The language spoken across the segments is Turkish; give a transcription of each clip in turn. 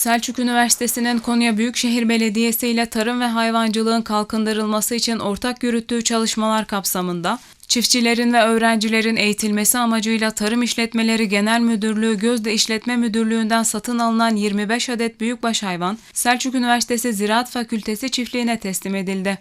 Selçuk Üniversitesi'nin Konya Büyükşehir Belediyesi ile tarım ve hayvancılığın kalkındırılması için ortak yürüttüğü çalışmalar kapsamında çiftçilerin ve öğrencilerin eğitilmesi amacıyla Tarım İşletmeleri Genel Müdürlüğü Gözde İşletme Müdürlüğü'nden satın alınan 25 adet büyükbaş hayvan Selçuk Üniversitesi Ziraat Fakültesi çiftliğine teslim edildi.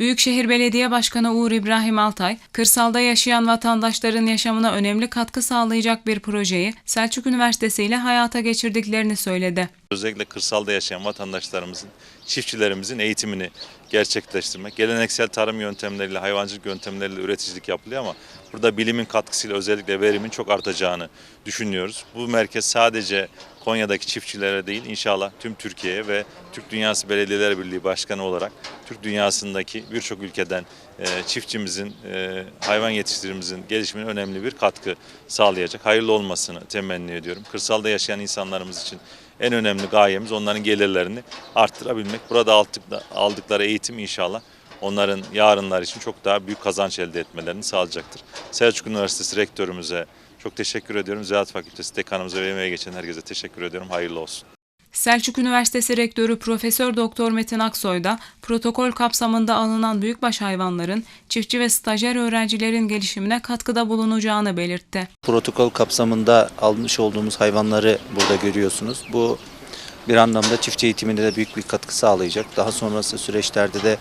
Büyükşehir Belediye Başkanı Uğur İbrahim Altay, kırsalda yaşayan vatandaşların yaşamına önemli katkı sağlayacak bir projeyi Selçuk Üniversitesi ile hayata geçirdiklerini söyledi. Özellikle kırsalda yaşayan vatandaşlarımızın, çiftçilerimizin eğitimini gerçekleştirmek. Geleneksel tarım yöntemleriyle, hayvancılık yöntemleriyle üreticilik yapılıyor ama burada bilimin katkısıyla özellikle verimin çok artacağını düşünüyoruz. Bu merkez sadece Konya'daki çiftçilere değil inşallah tüm Türkiye'ye ve Türk Dünyası Belediyeler Birliği Başkanı olarak Türk dünyasındaki birçok ülkeden e, çiftçimizin, e, hayvan yetiştirimizin gelişimine önemli bir katkı sağlayacak. Hayırlı olmasını temenni ediyorum. Kırsalda yaşayan insanlarımız için en önemli gayemiz onların gelirlerini arttırabilmek. Burada aldık- aldıkları eğitim inşallah onların yarınlar için çok daha büyük kazanç elde etmelerini sağlayacaktır. Selçuk Üniversitesi rektörümüze çok teşekkür ediyorum. Ziraat Fakültesi dekanımıza ve emeğe geçen herkese teşekkür ediyorum. Hayırlı olsun. Selçuk Üniversitesi Rektörü Profesör Doktor Metin Aksoy da protokol kapsamında alınan büyükbaş hayvanların çiftçi ve stajyer öğrencilerin gelişimine katkıda bulunacağını belirtti. protokol kapsamında almış olduğumuz hayvanları burada görüyorsunuz. Bu bir anlamda çiftçi eğitimine de büyük bir katkı sağlayacak. Daha sonrası süreçlerde de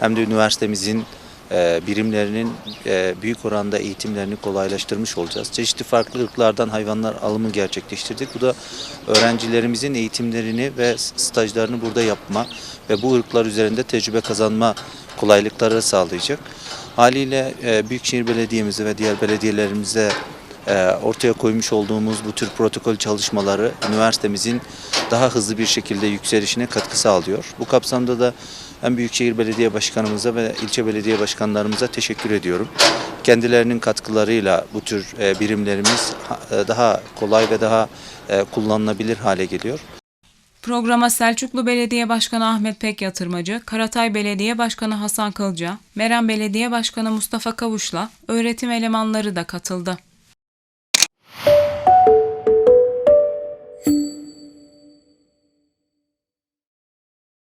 hem de üniversitemizin e, birimlerinin e, büyük oranda eğitimlerini kolaylaştırmış olacağız. Çeşitli farklı ırklardan hayvanlar alımı gerçekleştirdik. Bu da öğrencilerimizin eğitimlerini ve stajlarını burada yapma ve bu ırklar üzerinde tecrübe kazanma kolaylıkları sağlayacak. Haliyle e, Büyükşehir Belediye'mize ve diğer belediyelerimize ortaya koymuş olduğumuz bu tür protokol çalışmaları üniversitemizin daha hızlı bir şekilde yükselişine katkı sağlıyor. Bu kapsamda da hem Büyükşehir Belediye Başkanımıza ve ilçe belediye başkanlarımıza teşekkür ediyorum. Kendilerinin katkılarıyla bu tür e, birimlerimiz e, daha kolay ve daha e, kullanılabilir hale geliyor. Programa Selçuklu Belediye Başkanı Ahmet Pek Yatırmacı, Karatay Belediye Başkanı Hasan Kılca, Meram Belediye Başkanı Mustafa Kavuş'la öğretim elemanları da katıldı.